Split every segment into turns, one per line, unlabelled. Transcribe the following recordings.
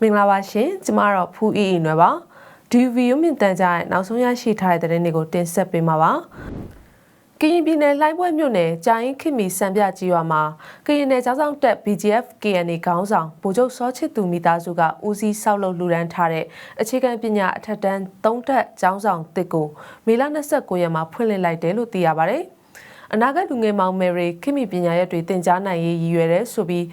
မင်္ဂလာပါရှင်ကျမတော့ဖူအီအီနွယ်ပါဒီဗီယိုမြင့်တန်ကြားရဲ့နောက်ဆုံးရရှိထားတဲ့သတင်းတွေကိုတင်ဆက်ပေးမှာပါကရင်ပြည်နယ်လှိုင်းပွဲမြို့နယ်ကြာရင်ခင်မီစံပြကြီးရွာမှာကရင်နယ်ကျောင်းဆောင်တက် BGF KNA ခေါင်းဆောင်ဗိုလ်ချုပ်စောချစ်သူမိသားစုကဦးစီးဆောက်လုပ်လူရန်ထားတဲ့အခြေခံပညာအထက်တန်း၃ထပ်ကျောင်းဆောင်တစ်ကိုမေလ29ရက်မှာဖွင့်လှစ်လိုက်တယ်လို့သိရပါတယ် အနာဂတ်လူငယ်မောင်မယ်ရီခင်မီပညာရပ်တွေသင်ကြားနိုင်ရေးရည်ရွယ်တဲ့ဆိုပြီး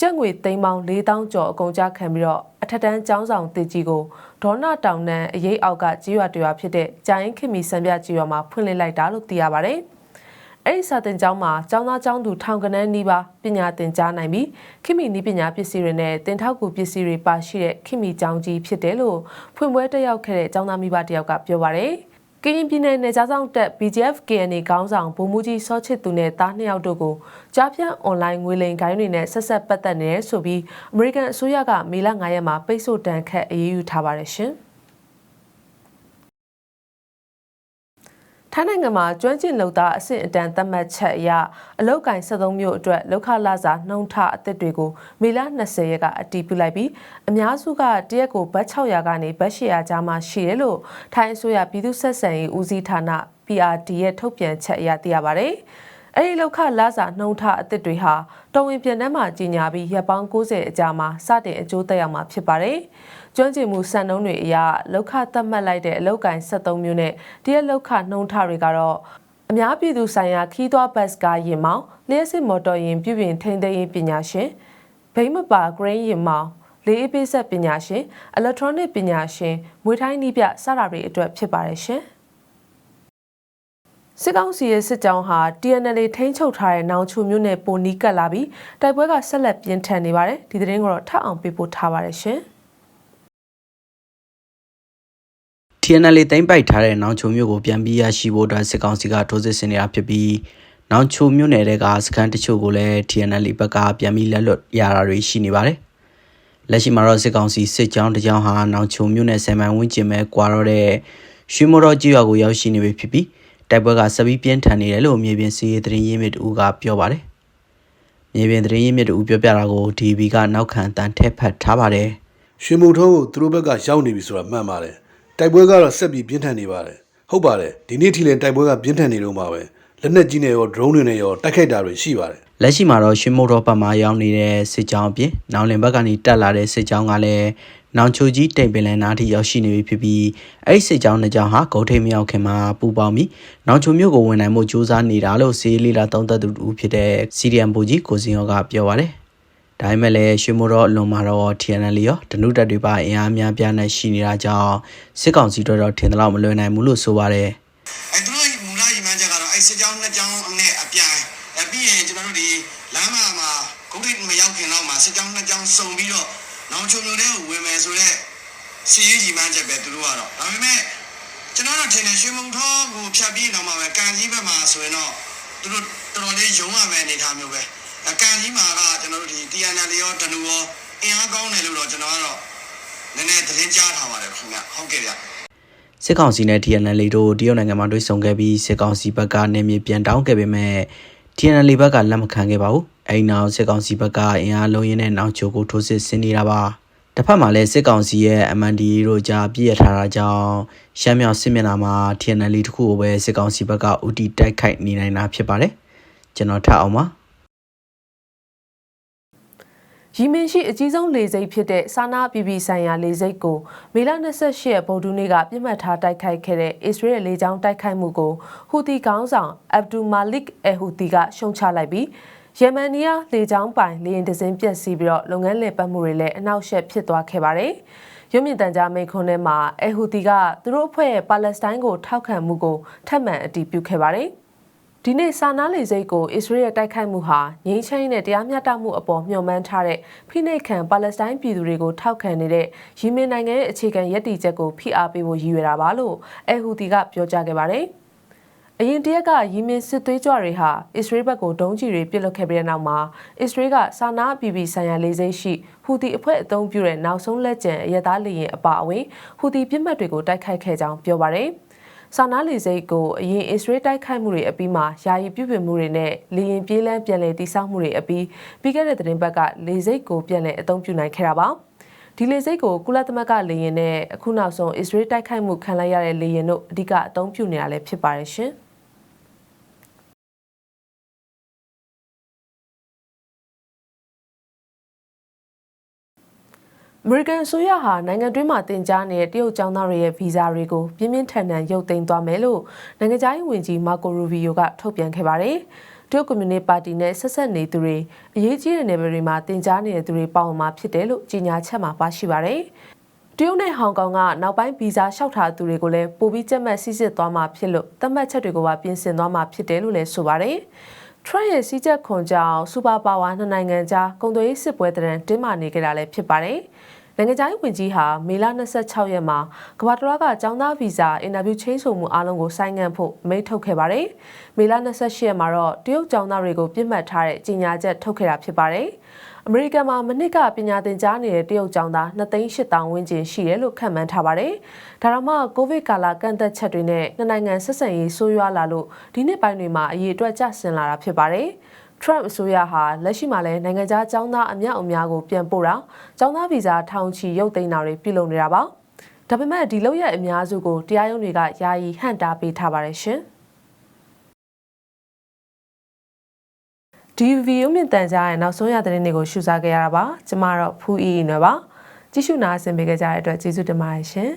ကျပ်ငွေသိန်းပေါင်း4000ကျော်အကုန်ကြားခံပြီးတော့အထက်တန်းကျောင်းဆောင်တစ်ကြီးကိုဒေါနာတောင်နန်အရေးအောက်ကကြီးရွာတရွာဖြစ်တဲ့ကြာရင်ခင်မီစံပြကြီးရွာမှာဖွင့်လှစ်လိုက်တာလို့သိရပါတယ်။အဲ့ဒီစာတင်ကျောင်းမှာကျောင်းသားကျောင်းသူထောင်ကနန်းနီးပါးပညာသင်ကြားနိုင်ပြီးခင်မီနီးပညာပစ္စည်းတွေနဲ့တင်ထောက်ကူပစ္စည်းတွေပါရှိတဲ့ခင်မီကျောင်းကြီးဖြစ်တယ်လို့ဖွင့်ပွဲတက်ရောက်ခဲ့တဲ့ကျောင်းသားမိဘတယောက်ကပြောပါတယ်။ ကရင်ပြည်နယ်နယ်ခြားဆောင်တပ် BGF KNA ခေါင်းဆောင်ဗိုလ်မှူးကြီးစောချစ်သူနဲ့တားနှစ်ယောက်တို့ကိုကြားဖြန့်အွန်လိုင်းငွေလိမ်ခိုင်းတွေနဲ့ဆက်ဆက်ပတ်သက်နေတယ်ဆိုပြီးအမေရိကန်အစိုးရကမေလ9ရက်မှာပိတ်ဆို့တန်ခတ်အရေးယူထားပါတယ်ရှင်။ ထိုင်းနိုင်ငံမှာကျွမ်းကျင်လုံသားအဆင့်အတန်းသတ်မှတ်ချက်အရအလောက်ကင်73မျိုးအတွက်လောက်ခလာစာနှုံထအသစ်တွေကိုမေလ20ရက်ကအတည်ပြုလိုက်ပြီးအများစုကတရက်ကိုဘတ်600ကနေဘတ်800ကြားမှရှိတယ်လို့ထိုင်းအစိုးရပြည်သူ့ဆက်ဆံရေးဦးစီးဌာန PRD ရဲ့ထုတ်ပြန်ချက်အရသိရပါတယ်။ အဲ့ဒီလောက်ခလာစာနှုံထအသစ်တွေဟာတော်ဝင်ပြန်တမ်းမှာကြီးညာပြီးရပ်ပေါင်း90အကြာမှာစတင်အကျိုးသက်ရောက်မှာဖြစ်ပါတယ်။ကျွမ်းကျင်မှုစံနှုန်းတွေအရလောက်ခသတ်မှတ်လိုက်တဲ့အလောက်ကင်73မျိုးနဲ့တရက်လောက်ခနှုံထတွေကတော့အများပြည်သူဆိုင်ရာခီးသွွားဘတ်စကားရင်မောင်းလျှက်စစ်မော်တော်ယာဉ်ပြုပြင်ထိန်းသိမ်းရေးပညာရှင်ဘိမပါ grain ရင်မောင်းလေးအပိဆက်ပညာရှင် electronic ပညာရှင်မွေးထိုင်းနည်းပြစတာတွေအတွက်ဖြစ်ပါတယ်ရှင်။ စစ်ကောင်စီရဲ့စစ်ကြောင်းဟာ TNL ထိန်းချုပ်ထားတဲ့နောင်ချိုမြို့နယ်ပိုနီးကပ်လာပြီးတိုက်ပွဲကဆက်လက်ပြင်းထန်နေပါတယ်ဒီသတင်းကိုတော့ထပ်အောင်ပေးပို့ထားပါတယ်ရှင်
TNL သိမ်းပိုက်ထားတဲ့နောင်ချိုမြို့ကိုပြန်ပြီးရရှိဖို့အတွက်စစ်ကောင်စီကထိုးစစ်ဆင်နေတာဖြစ်ပြီးနောင်ချိုမြို့နယ်ကစခန်းတချို့ကိုလည်း TNL ဘက်ကပြန်ပြီးလက်လွတ်ရတာတွေရှိနေပါတယ်လက်ရှိမှာတော့စစ်ကောင်စီစစ်ကြောင်းတစ်ကြောင်းဟာနောင်ချိုမြို့နယ်ဆယ်မိုင်ဝန်းကျင်ပဲကွာတော့တဲ့ရွှေမော်တော်ကြီးရွာကိုရောက်ရှိနေပြီဖြစ်ပြီး တိုက်ပွဲကဆက်ပြီးပြင်းထန်နေတယ်လို့မြေပြင်စီးရေးသတင်းရင်းမြစ်တူကပြောပါတယ်။မြေပြင်သတင်းရင်းမြစ်တူပြောပြတာကို DB ကနောက်ခံတန်ထက်ဖတ်ထားပါတယ်
ရွှေမုံထုံးကိုသူတို့ဘက်ကရောက်နေပြီဆိုတာမှန်ပါတယ်တိုက်ပွဲကတော့ဆက်ပြီးပြင်းထန်နေပါတယ်ဟုတ်ပါတယ်ဒီနေ့ထိလည်းတိုက်ပွဲကပြင်းထန်နေတော့မှာပဲလက်နက်ကြီးနဲ့ရော drone တွေနဲ့ရောတိုက်ခိုက်တာတွေရှိပါတယ်။
လက်ရှိမှာတော့ရွှေမိုတော်ဘက်မှာရောက်နေတဲ့စစ်ကြောင်းအပြင်နောင်လင်ဘက်ကနေတက်လာတဲ့စစ်ကြောင်းကလည်း နောင်ချိုကြီးတိမ်ပင်လန်နားထိရောက်ရှိနေပြီဖြစ်ပြီးအဲ့ဒီစစ်ကြောင်းနှစ်ကြောင်းဟာဂုတ်ထိတ်မရောက်ခင်မှာပူပေါင်းပြီးနောင်ချိုမြို့ကိုဝင်နိုင်မှုစ조사နေတာလို့စီးလီလာသုံးသက်သူတူဖြစ်တဲ့စီရီယမ်ဘူကြီးကိုစင်ရောကပြောပါတယ်။ဒါပေမဲ့လည်းရွှေမိုတော်အလွန်မှာတော့ TNL ရောဒနုတက်တွေပါအင်အားများပြားနဲ့ရှိနေတာကြောင့်စစ်ကောင်စီတို့တော့ထင်သလောက်မလွယ်နိုင်ဘူးလို့ဆိုပါတယ်။
အဲသူတို့မူလရည်မှန်းချက်ကတော့အဲစစ်ကြောင်းနှစ်ကြောင်းနဲ့အပြိုင်အဲပြီးရင်ကျွန်တော်တို့ဒီလမ်းမမှာဂုတ်တိတ်မရောက်ခင်တော့မှာစစ်ကြောင်းနှစ်ကြောင်းစုံပြီးတော့ နောင်ချုံချုံတဲ့ကိုဝင်မယ်ဆိုတော့စီရေးရည်မှန်းချက်ပဲသူတို့ကတော့ဒါပေမဲ့ကျွန်တော်တို့ထင်တယ်ရွှေမုံထောကိုဖြတ်ပြီးတော့မှပဲကန်ကြီးဘက်မှာဆိုရင်တော့သူတို့တော်တော်လေးယုံရမယ်အနေထားမျိုးပဲအဲကန်ကြီးမှာကကျွန်တော်တို့ဒီ TNL ရောဒနူရောအင်အားကောင်းတယ်လို့တော့ကျွန်တော်ကတော့နည်းနည်းသတင်းကြားထားပါတယ်ခင်ဗျဟုတ်ကဲ့ဗျ
စစ်ကောင်စီနဲ့ TNL တို့တရုတ်နိုင်ငံမှာတွေ့ဆုံခဲ့ပြီးစစ်ကောင်စီဘက်ကနေမြေပြန်တောင်းခဲ့ပေမဲ့ TNL ဘက်ကလက်မခံခဲ့ပါဘူး။ အဲဒီနောက်စစ်ကောင်စီဘက်ကအင်အားလုံးရင်းနဲ့နောက်ချိုကိုထိုးစစ်ဆင်နေတာပါ။တစ်ဖက်မှာလည်းစစ်ကောင်စီရဲ့ MND တို့ကြားပြည့်ရထားတာကြောင့်ရှမ်းမြောင်စစ်မျက်နှာမှာ TNL တခုကိုပဲစစ်ကောင်စီဘက်ကဥတီတိုက်ခိုက်နေနိုင်တာဖြစ်ပါတယ်။ကျွန်တော်ထပ်အောင်ပါ။
ရီမင်ရှိအကြီးဆုံးလေဆိပ်ဖြစ်တဲ့စာနာပြည်ပြည်ဆိုင်ရာလေဆိပ်ကိုမေလ28ရက်ဗုဒ္ဓနေ့ကပြစ်မှတ်ထားတိုက်ခိုက်ခဲ့တဲ့အစ္စရေးလေကြောင်းတိုက်ခိုက်မှုကိုဟူသီခေါင်းဆောင်အဗ်ဒူမာလစ်အဟူသီကရှုံချလိုက်ပြီး ယမန်နီးယားလေကြောင်းပိုင်လေယာဉ်တစ်စင်းပျက်စီးပြီးတော့လုပ်ငန်းလည်ပတ်မှုတွေလည်းအနှောက်အယှက်ဖြစ်သွားခဲ့ပါတယ်။ရုပ်မြင်သံကြားမိန့်ခွန်းထဲမှာအဟူသီကသူတို့အဖွဲ့ရဲ့ပါလက်စတိုင်းကိုထောက်ခံမှုကိုထပ်မံအတည်ပြုခဲ့ပါတယ်။ဒီနေ့စာနာလေစိတ်ကိုအစ္စရေးရဲ့တိုက်ခိုက်မှုဟာငြိမ်းချမ်းရေးနဲ့တရားမျှတမှုအပေါ်မျှော်မှန်းထားတဲ့ဖိနှိပ်ခံပါလက်စတိုင်းပြည်သူတွေကိုထောက်ခံနေတဲ့ယီမင်နိုင်ငံရဲ့အခြေခံရည်တည်ချက်ကိုဖိအားပေးဖို့ရည်ရွယ်တာပါလို့အဟူဒီကပြောကြားခဲ့ပါတယ်။ အရင်တရက်ကယီမင်စစ်သွေးကြွတွေဟာအစ္စရေးဘက်ကိုဒုံးကျည်တွေပစ်လွှတ်ခဲ့ပြီးတဲ့နောက်မှာအစ္စရေးကစာနာအပြည်ပြည်ဆိုင်ရာလေဆိပ်ရှိဟူဒီအဖွဲ့အုံပြုတဲ့နောက်ဆုံးလက်ကျန်အရသားလေယာဉ်အပါအဝင်ဟူဒီပြစ်မှတ်တွေကိုတိုက်ခိုက်ခဲ့ကြောင်းပြောပါတယ်။စာနာလေစိတ်ကိုအရင်အစ္စရေးတိုက်ခိုက်မှုတွေအပြီးမှာယာယီပြုပြင်မှုတွေနဲ့လေရင်ပြေးလန်းပြန်လည်တည်ဆောက်မှုတွေအပြီးပြီးခဲ့တဲ့သတင်းပတ်ကလေစိတ်ကိုပြန်လည်အသုံးပြုနိုင်ခဲ့တာပါဒီလေစိတ်ကိုကုလသမဂ္ဂလေရင်နဲ့အခုနောက်ဆုံးအစ္စရေးတိုက်ခိုက်မှုခံလိုက်ရတဲ့လေရင်တို့အဓိကအသုံးပြုနေတာလည်းဖြစ်ပါတယ်ရှင်။ အမေရိကန်အစိုးရဟာနိုင်ငံတွင်းမှာတင် जा နေတဲ့တရုတ်ကျောင်းသားတွေရဲ့ဗီဇာတွေကိုပြင်းပြင်းထန်ထန်ရုပ်သိမ်းသွားမယ်လို့နိုင်ငံခြားရေးဝန်ကြီးမာကိုရူဗီယိုကထုတ်ပြန်ခဲ့ပါတယ်။တရုတ်ကွန်မြူနတီပါတီနဲ့ဆက်ဆက်နေသူတွေအရေးကြီးတဲ့နယ်ပယ်တွေမှာတင် जा နေတဲ့သူတွေပေါဝင်မှာဖြစ်တယ်လို့ကြေညာချက်မှာပါရှိပါတယ်။တရုတ်နဲ့ဟောင်ကောင်ကနောက်ပိုင်းဗီဇာလျှောက်ထားသူတွေကိုလည်းပိုပြီးကြက်မှတ်စစ်စစ်သွားမှာဖြစ်လို့သတ်မှတ်ချက်တွေကိုပါပြင်ဆင်သွားမှာဖြစ်တယ်လို့လည်းဆိုပါတယ်။ Trump ရဲ့စီးချက်ခွန်ကြောင့်စူပါပါဝါနှစ်နိုင်ငံကြားကုန်သွယ်ရေးစစ်ပွဲတရန်တင်းမာနေကြတာလည်းဖြစ်ပါတယ်။နိုင်ငံခြားရေးဝန်ကြီးဟာမေလ26ရက်မှာကမ္ဘာတလွှားကចောင်းသားဗီဇာအင်တာဗျူးချင်းဆိုမှုအားလုံးကိုဆိုင်းငံ့ဖို့မိန့်ထုတ်ခဲ့ပါတယ်။မေလ28ရက်မှာတော့တရုတ်ចောင်းသားတွေကိုပြစ်မှတ်ထားတဲ့ကြေညာချက်ထုတ်ခဲ့တာဖြစ်ပါတယ်။ အမေရိကန်မှာမနစ်ကပညာသင်ကြားနေတဲ့တရုတ်ကျောင်းသား2,800ဝန်းကျင်ရှိတယ်လို့ခန့်မှန်းထားပါတယ်။ဒါတော့မှကိုဗစ်ကာလကန့်သက်ချက်တွေနဲ့နှစ်နိုင်ငံဆက်ဆံရေးဆိုးရွားလာလို့ဒီနှစ်ပိုင်းတွေမှာအရေးအတွက်ကျဆင်းလာတာဖြစ်ပါတယ်။ Trump အစိုးရဟာလက်ရှိမှာလည်းနိုင်ငံခြားចောင်းသားအမြောက်အများကိုပြန်ပို့တာចောင်းသားဗီဇာထောင်ချီရုပ်သိမ်းတာတွေပြုလုပ်နေတာပါဒါပေမဲ့ဒီလောက်ရဲ့အများစုကိုတရားရုံးတွေကယာယီဟန့်တားပေးထားပါတယ်ရှင် ဒီဗီဒီယိုမြင့်တန်ကြားရဲ့နောက်ဆုံးရသတင်းတွေကိုရှုစားခဲ့ရတာပါကျမတော့ဖူးအီအီနွယ်ပါကြည့်ရှုနာဆင်ပေးကြတဲ့အတွက်ကျေးဇူးတင်ပါတယ်ရှင်